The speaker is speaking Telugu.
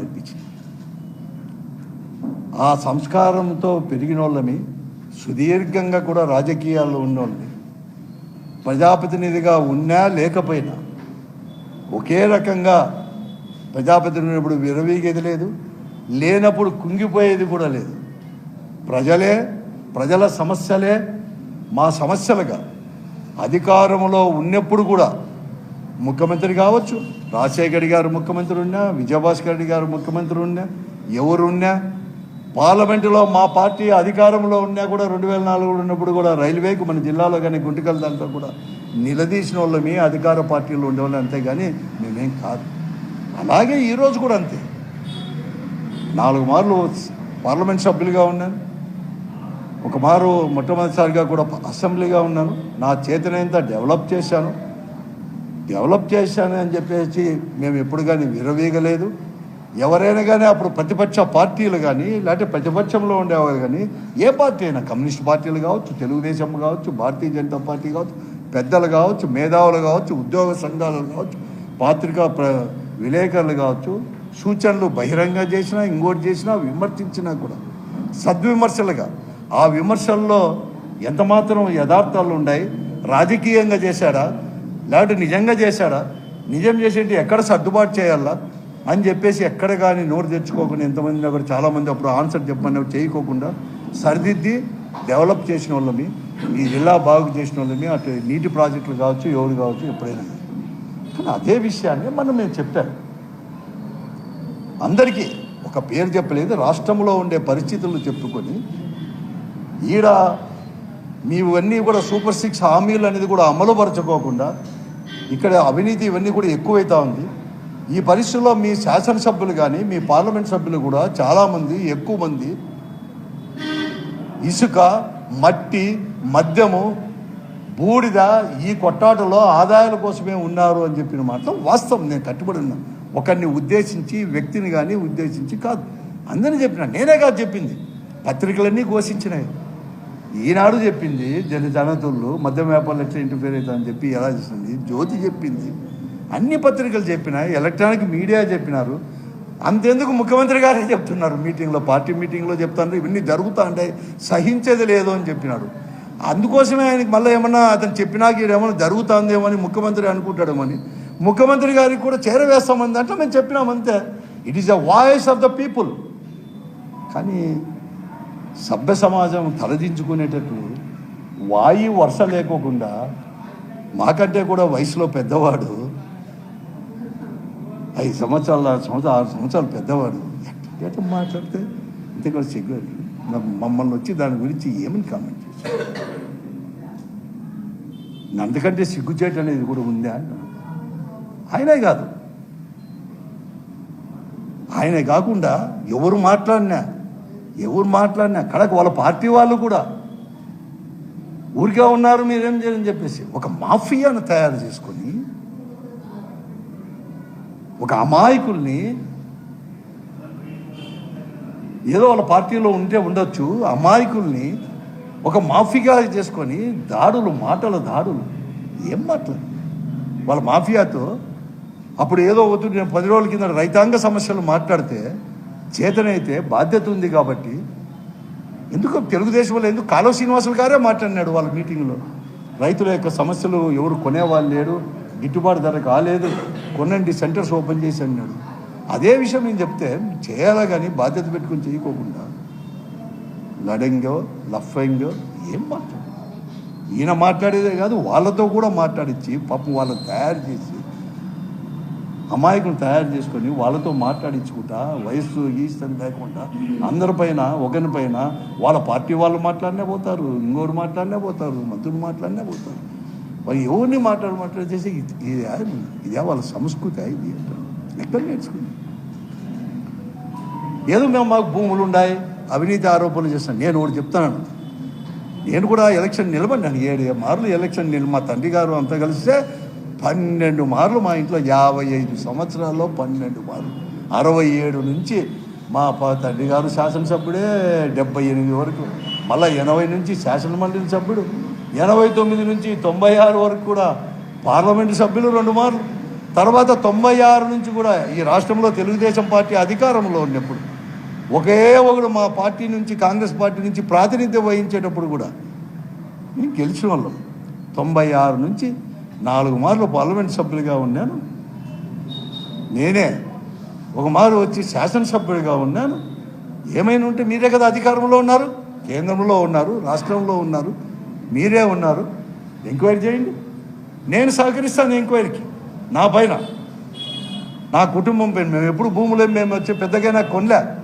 అనిపించింది ఆ సంస్కారంతో పెరిగిన వాళ్ళని సుదీర్ఘంగా కూడా రాజకీయాల్లో ఉన్నోళ్ళని ప్రజాప్రతినిధిగా ఉన్నా లేకపోయినా ఒకే రకంగా ప్రజాప్రతినిధినప్పుడు విరవీగేది లేదు లేనప్పుడు కుంగిపోయేది కూడా లేదు. ప్రజలే ప్రజల సమస్యలే మా సమస్యలుగా. అధికారంలో ఉన్నప్పుడు కూడా ముఖ్యమంత్రి కావచ్చు రాజశేఖర్ గారు ముఖ్యమంత్రి ఉన్నా విజయభాస్కర్ రెడ్డి గారు ముఖ్యమంత్రి ఉన్నా ఎవరున్నా పార్లమెంటులో మా పార్టీ అధికారంలో ఉన్నా కూడా రెండు వేల నాలుగులో ఉన్నప్పుడు కూడా రైల్వేకి మన జిల్లాలో కానీ గుంటకల్ దాంట్లో కూడా నిలదీసిన వాళ్ళమే అధికార పార్టీలు ఉండేవాళ్ళు అంతేగాని మేమేం కాదు. అలాగే ఈరోజు కూడా అంతే. నాలుగు మార్లు పార్లమెంట్ సభ్యులుగా ఉన్నాను. ఒక మారు మొట్టమొదటిసారిగా కూడా అసెంబ్లీగా ఉన్నాను. నా చేతనైనంత డెవలప్ చేశాను. డెవలప్ చేశాను అని చెప్పేసి మేము ఎప్పుడు కానీ విరవీగలేదు. ఎవరైనా కానీ అప్పుడు ప్రతిపక్ష పార్టీలు కానీ లేకపోతే ప్రతిపక్షంలో ఉండేవారు కానీ ఏ పార్టీ అయినా కమ్యూనిస్ట్ పార్టీలు కావచ్చు తెలుగుదేశం కావచ్చు భారతీయ జనతా పార్టీ కావచ్చు పెద్దలు కావచ్చు మేధావులు కావచ్చు ఉద్యోగ సంఘాలు కావచ్చు పాత్రికా ప్ర విలేకరులు కావచ్చు సూచనలు బహిరంగ చేసినా ఇంకోటి చేసినా విమర్శించినా కూడా సద్విమర్శలుగా. ఆ విమర్శల్లో ఎంతమాత్రం యథార్థాలు ఉన్నాయి రాజకీయంగా చేశాడా లేకపోతే నిజంగా చేశాడా? నిజం చేసేటి ఎక్కడ సర్దుబాటు చేయాలా? అని చెప్పేసి ఎక్కడ కానీ నోరు తెచ్చుకోకుండా ఎంతమంది అక్కడ చాలామంది అప్పుడు ఆన్సర్ చెప్పమని చేయకోకుండా సరిదిద్ది డెవలప్ చేసిన వాళ్ళమి ఈ జిల్లా బాగు చేసిన వాళ్ళమి అటు నీటి ప్రాజెక్టులు కావచ్చు ఎవరు కావచ్చు ఎప్పుడైనా. కానీ అదే విషయాన్ని మనం మేము చెప్పాను అందరికీ ఒక పేరు చెప్పలేదు రాష్ట్రంలో ఉండే పరిస్థితులను చెప్పుకొని ఈడ మీవన్నీ కూడా సూపర్ సిక్స్ హామీలు అనేది కూడా అమలుపరచుకోకుండా ఇక్కడ అవినీతి ఇవన్నీ కూడా ఎక్కువైతా ఉంది. ఈ పరిస్థితుల్లో మీ శాసనసభ్యులు కానీ మీ పార్లమెంట్ సభ్యులు కూడా చాలామంది ఎక్కువ మంది ఇసుక మట్టి మద్యము బూడిద ఈ కొట్టాటలో ఆదాయాల కోసమే ఉన్నారు అని చెప్పిన మాత్రం వాస్తవం. నేను కట్టుబడి ఉన్నాను ఒకరిని ఉద్దేశించి వ్యక్తిని కానీ ఉద్దేశించి కాదు. అందరినీ చెప్పిన. నేనే కాదు చెప్పింది. పత్రికలన్నీ ఘోషించినాయి. ఈనాడు చెప్పింది జన జనతులు మద్యం వ్యాపారులు ఎట్లా ఇంటర్ఫియర్ అవుతుందని చెప్పి ఎలా చేసింది జ్యోతి చెప్పింది. అన్ని పత్రికలు చెప్పినాయి ఎలక్ట్రానిక్ మీడియా చెప్పినారు. అంతెందుకు ముఖ్యమంత్రి గారే చెప్తున్నారు? మీటింగ్లో పార్టీ మీటింగ్లో చెప్తాను ఇవన్నీ జరుగుతూ ఉంటాయి సహించేది లేదు అని చెప్పినాడు అందుకోసమే ఆయనకి మళ్ళీ ఏమన్నా అతను చెప్పినాక ఏమన్నా జరుగుతుందేమో అని ముఖ్యమంత్రి అనుకుంటాడేమని ముఖ్యమంత్రి గారికి కూడా చేరవేస్తామని దాంట్లో మేము చెప్పినామంతే it is the voice of the people కానీ సభ్య సమాజం తలదించుకునేటట్లు వాయి వరుస లేకోకుండా మాకంటే కూడా వయసులో పెద్దవాడు ఐదు సంవత్సరాలు ఆరు సంవత్సరాలు ఆరు సంవత్సరాలు పెద్దవాడు. ఎట్లా మాట్లాడితే ఇంతే కూడా సిగ్గు మమ్మల్ని వచ్చి దాని గురించి ఏమని కామెంట్ చేశారు? అందుకంటే సిగ్గుచేట అనేది కూడా ఉందా? ఆయనే కాదు. ఆయనే కాకుండా ఎవరు మాట్లాడినా ఎవరు మాట్లాడినా కడకు వాళ్ళ పార్టీ వాళ్ళు కూడా. ఊరికే ఉన్నారు మీరేం చేయని చెప్పేసి. ఒక మాఫియాను తయారు చేసుకొని ఒక అమాయకుల్ని ఏదో వాళ్ళ పార్టీలో ఉంటే ఉండొచ్చు అమాయకుల్ని ఒక మాఫియా చేసుకొని దాడులు మాటల దాడులు. ఏం మాట్లాడు వాళ్ళ మాఫియాతో అప్పుడు ఏదో వద్దు నేను పది రోజుల కింద రైతాంగ సమస్యలు మాట్లాడితే చేతనైతే బాధ్యత ఉంది కాబట్టి ఎందుకు తెలుగుదేశం వాళ్ళు ఎందుకు కాలువ శ్రీనివాసులు గారే మాట్లాడినాడు వాళ్ళ మీటింగ్లో. రైతుల యొక్క సమస్యలు ఎవరు కొనేవాళ్ళు లేడు గిట్టుబాటు ధర కాలేదు కొనండి సెంటర్స్ ఓపెన్ చేసి అన్నాడు. అదే విషయం నేను చెప్తే చేయాలా కానీ బాధ్యత పెట్టుకొని చేయకోకుండా. లడంగో లఫంగో ఏం మాట్లాడు ఈయన మాట్లాడేదే కాదు వాళ్ళతో కూడా మాట్లాడించి పాపం వాళ్ళని తయారు చేసి అమాయకులు తయారు చేసుకొని వాళ్ళతో మాట్లాడించుకుంటా వయస్సు గీస్తని లేకుండా అందరిపైన ఒకరిపైన వాళ్ళ పార్టీ వాళ్ళు మాట్లాడినే పోతారు ఇంకోరు మాట్లాడినే పోతారు మంత్రులు మాట్లాడినే పోతారు. మరి ఎవరిని మాట్లాడి మాట్లాడి చేసి ఇది ఇదే వాళ్ళ సంస్కృతి ఇది ఎక్కడ నేర్చుకుంది ఏదో మేము మాకు భూములు ఉన్నాయి అవినీతి ఆరోపణలు చేస్తాను నేను ఒకటి చెప్తాను. నేను కూడా ఎలక్షన్ నిలబడినాను ఏడు మార్లు ఎలక్షన్ నిల మా తండ్రి గారు అంతా కలిస్తే పన్నెండు మార్లు మా ఇంట్లో యాభై ఐదు సంవత్సరాల్లో పన్నెండు మార్లు. అరవై ఏడు నుంచి మా తండ్రి గారు శాసనసభ్యుడే డెబ్బై ఎనిమిది వరకు. మళ్ళీ ఎనభై నుంచి శాసనమండలి సభ్యుడు. ఎనభై తొమ్మిది నుంచి తొంభై ఆరు వరకు కూడా పార్లమెంటు సభ్యులు రెండు మార్లు. తర్వాత తొంభై ఆరు నుంచి కూడా ఈ రాష్ట్రంలో తెలుగుదేశం పార్టీ అధికారంలో ఉన్నప్పుడు. ఒకే ఒకడు మా పార్టీ నుంచి కాంగ్రెస్ పార్టీ నుంచి ప్రాతినిధ్యం వహించేటప్పుడు కూడా నేను గెలిచిన వాళ్ళం. తొంభై ఆరు నుంచి నాలుగు మార్లు పార్లమెంట్ సభ్యులుగా ఉన్నాను. నేనే ఒక మారు వచ్చి శాసనసభ్యుడిగా ఉన్నాను. ఏమైనా ఉంటే మీరే కదా అధికారంలో ఉన్నారు కేంద్రంలో ఉన్నారు రాష్ట్రంలో ఉన్నారు మీరే ఉన్నారు. ఎంక్వైరీ చేయండి. నేను సహకరిస్తాను ఎంక్వైరీకి నా పైన. నా కుటుంబం పైన. మేము ఎప్పుడు భూములు మేము వచ్చి పెద్దగా కొనలే.